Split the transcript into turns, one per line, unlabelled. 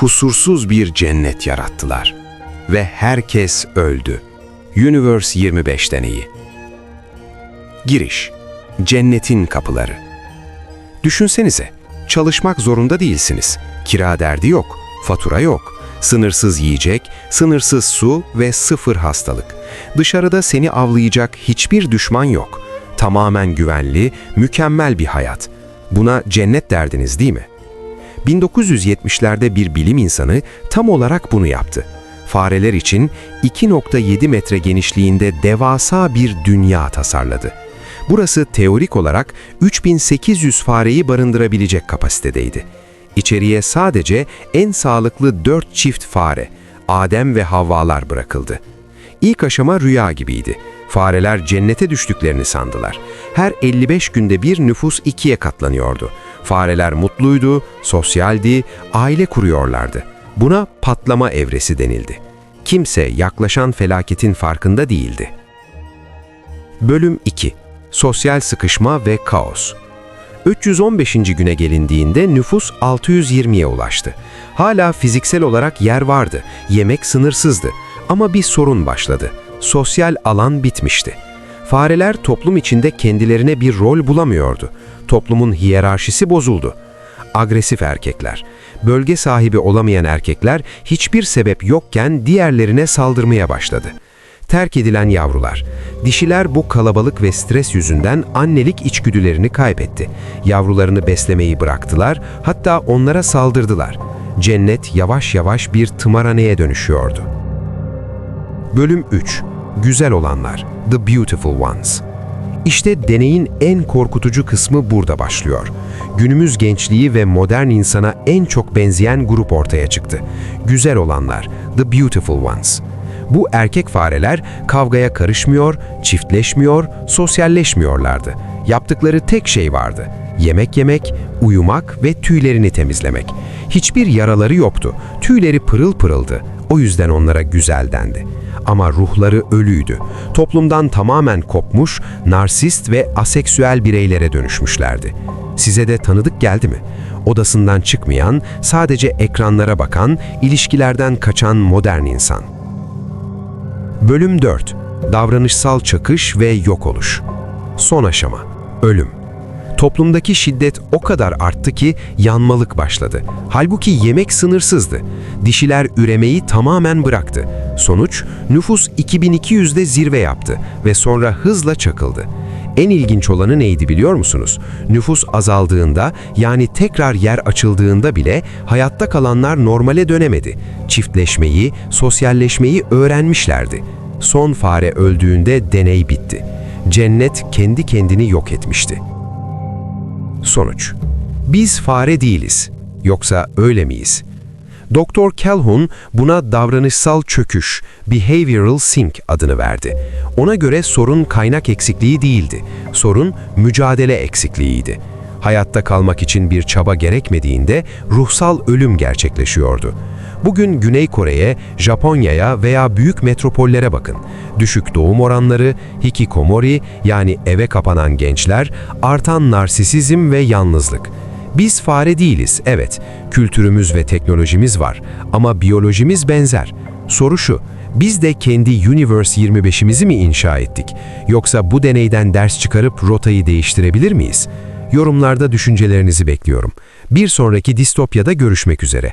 kusursuz bir cennet yarattılar. Ve herkes öldü. Universe 25 deneyi. Giriş. Cennetin kapıları. Düşünsenize, çalışmak zorunda değilsiniz. Kira derdi yok, fatura yok. Sınırsız yiyecek, sınırsız su ve sıfır hastalık. Dışarıda seni avlayacak hiçbir düşman yok. Tamamen güvenli, mükemmel bir hayat. Buna cennet derdiniz değil mi? 1970'lerde bir bilim insanı tam olarak bunu yaptı. Fareler için 2.7 metre genişliğinde devasa bir dünya tasarladı. Burası teorik olarak 3800 fareyi barındırabilecek kapasitedeydi. İçeriye sadece en sağlıklı 4 çift fare, Adem ve Havvalar bırakıldı. İlk aşama rüya gibiydi. Fareler cennete düştüklerini sandılar. Her 55 günde bir nüfus ikiye katlanıyordu. Fareler mutluydu, sosyaldi, aile kuruyorlardı. Buna patlama evresi denildi. Kimse yaklaşan felaketin farkında değildi. Bölüm 2 Sosyal sıkışma ve kaos 315. güne gelindiğinde nüfus 620'ye ulaştı. Hala fiziksel olarak yer vardı, yemek sınırsızdı ama bir sorun başladı. Sosyal alan bitmişti. Fareler toplum içinde kendilerine bir rol bulamıyordu. Toplumun hiyerarşisi bozuldu. Agresif erkekler, bölge sahibi olamayan erkekler hiçbir sebep yokken diğerlerine saldırmaya başladı. Terk edilen yavrular. Dişiler bu kalabalık ve stres yüzünden annelik içgüdülerini kaybetti. Yavrularını beslemeyi bıraktılar, hatta onlara saldırdılar. Cennet yavaş yavaş bir tımarhaneye dönüşüyordu. Bölüm 3 Güzel olanlar The Beautiful Ones İşte deneyin en korkutucu kısmı burada başlıyor. Günümüz gençliği ve modern insana en çok benzeyen grup ortaya çıktı. Güzel olanlar The Beautiful Ones bu erkek fareler kavgaya karışmıyor, çiftleşmiyor, sosyalleşmiyorlardı. Yaptıkları tek şey vardı. Yemek yemek, uyumak ve tüylerini temizlemek. Hiçbir yaraları yoktu. Tüyleri pırıl pırıldı. O yüzden onlara güzel dendi. Ama ruhları ölüydü. Toplumdan tamamen kopmuş, narsist ve aseksüel bireylere dönüşmüşlerdi. Size de tanıdık geldi mi? Odasından çıkmayan, sadece ekranlara bakan, ilişkilerden kaçan modern insan. Bölüm 4 Davranışsal çakış ve yok oluş Son aşama Ölüm Toplumdaki şiddet o kadar arttı ki yanmalık başladı. Halbuki yemek sınırsızdı. Dişiler üremeyi tamamen bıraktı. Sonuç nüfus 2200'de zirve yaptı ve sonra hızla çakıldı. En ilginç olanı neydi biliyor musunuz? Nüfus azaldığında yani tekrar yer açıldığında bile hayatta kalanlar normale dönemedi. Çiftleşmeyi, sosyalleşmeyi öğrenmişlerdi. Son fare öldüğünde deney bitti. Cennet kendi kendini yok etmişti. Sonuç Biz fare değiliz. Yoksa öyle miyiz? Doktor Calhoun buna davranışsal çöküş, behavioral sink adını verdi. Ona göre sorun kaynak eksikliği değildi. Sorun mücadele eksikliğiydi. Hayatta kalmak için bir çaba gerekmediğinde ruhsal ölüm gerçekleşiyordu. Bugün Güney Kore'ye, Japonya'ya veya büyük metropollere bakın. Düşük doğum oranları, hikikomori yani eve kapanan gençler, artan narsisizm ve yalnızlık. Biz fare değiliz, evet. Kültürümüz ve teknolojimiz var ama biyolojimiz benzer. Soru şu, biz de kendi Universe 25'imizi mi inşa ettik? Yoksa bu deneyden ders çıkarıp rotayı değiştirebilir miyiz? Yorumlarda düşüncelerinizi bekliyorum. Bir sonraki distopyada görüşmek üzere.